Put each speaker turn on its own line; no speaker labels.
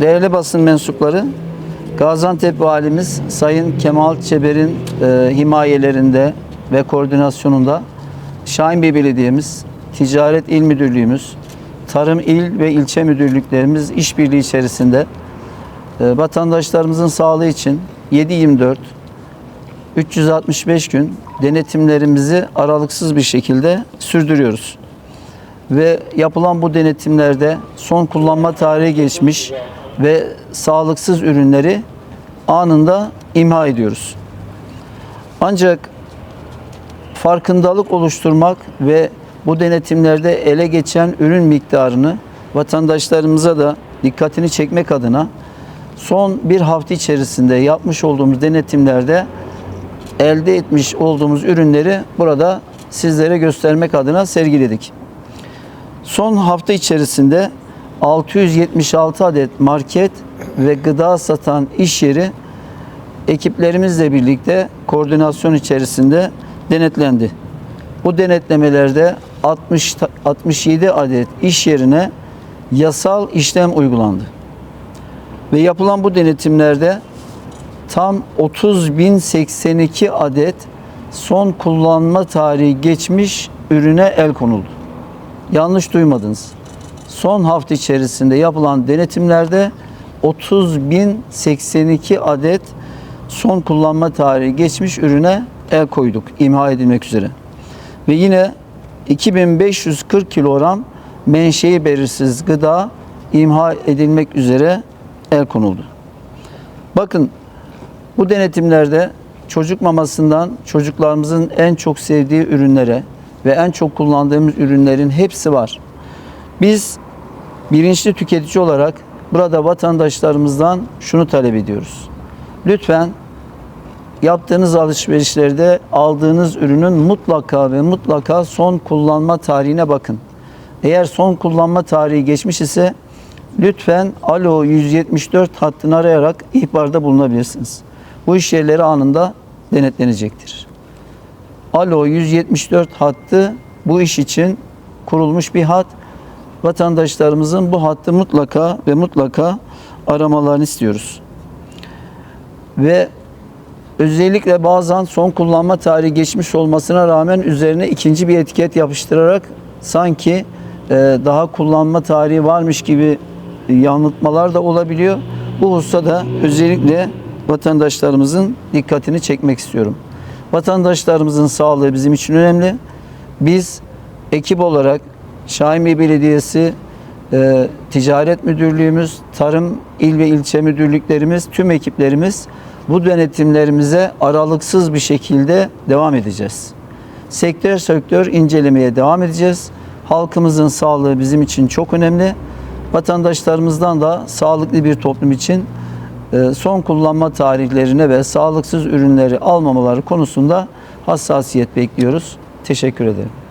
değerli basın mensupları, Gaziantep Valimiz Sayın Kemal Çeber'in e, himayelerinde ve koordinasyonunda Şahinbey Belediye'miz, Ticaret İl Müdürlüğümüz, Tarım İl ve ilçe müdürlüklerimiz işbirliği içerisinde e, vatandaşlarımızın sağlığı için 7-24 365 gün denetimlerimizi aralıksız bir şekilde sürdürüyoruz. Ve yapılan bu denetimlerde son kullanma tarihi geçmiş ve sağlıksız ürünleri anında imha ediyoruz. Ancak farkındalık oluşturmak ve bu denetimlerde ele geçen ürün miktarını vatandaşlarımıza da dikkatini çekmek adına son bir hafta içerisinde yapmış olduğumuz denetimlerde elde etmiş olduğumuz ürünleri burada sizlere göstermek adına sergiledik. Son hafta içerisinde 676 adet market ve gıda satan iş yeri ekiplerimizle birlikte koordinasyon içerisinde denetlendi. Bu denetlemelerde 60 ta- 67 adet iş yerine yasal işlem uygulandı. Ve yapılan bu denetimlerde tam 30.082 adet son kullanma tarihi geçmiş ürüne el konuldu. Yanlış duymadınız. Son hafta içerisinde yapılan denetimlerde 30.082 adet son kullanma tarihi geçmiş ürüne el koyduk imha edilmek üzere. Ve yine 2540 kilogram menşei belirsiz gıda imha edilmek üzere el konuldu. Bakın bu denetimlerde çocuk mamasından çocuklarımızın en çok sevdiği ürünlere ve en çok kullandığımız ürünlerin hepsi var. Biz bilinçli tüketici olarak burada vatandaşlarımızdan şunu talep ediyoruz. Lütfen yaptığınız alışverişlerde aldığınız ürünün mutlaka ve mutlaka son kullanma tarihine bakın. Eğer son kullanma tarihi geçmiş ise lütfen Alo 174 hattını arayarak ihbarda bulunabilirsiniz. Bu iş yerleri anında denetlenecektir. Alo 174 hattı bu iş için kurulmuş bir hat. Vatandaşlarımızın bu hattı mutlaka ve mutlaka aramalarını istiyoruz. Ve özellikle bazen son kullanma tarihi geçmiş olmasına rağmen üzerine ikinci bir etiket yapıştırarak sanki e, daha kullanma tarihi varmış gibi yanıltmalar da olabiliyor. Bu hususta da özellikle vatandaşlarımızın dikkatini çekmek istiyorum. Vatandaşlarımızın sağlığı bizim için önemli. Biz ekip olarak Şahinbey Belediyesi e, Ticaret Müdürlüğümüz, Tarım İl ve ilçe müdürlüklerimiz, tüm ekiplerimiz bu denetimlerimize aralıksız bir şekilde devam edeceğiz. Sektör sektör incelemeye devam edeceğiz. Halkımızın sağlığı bizim için çok önemli. Vatandaşlarımızdan da sağlıklı bir toplum için e, son kullanma tarihlerine ve sağlıksız ürünleri almamaları konusunda hassasiyet bekliyoruz. Teşekkür ederim.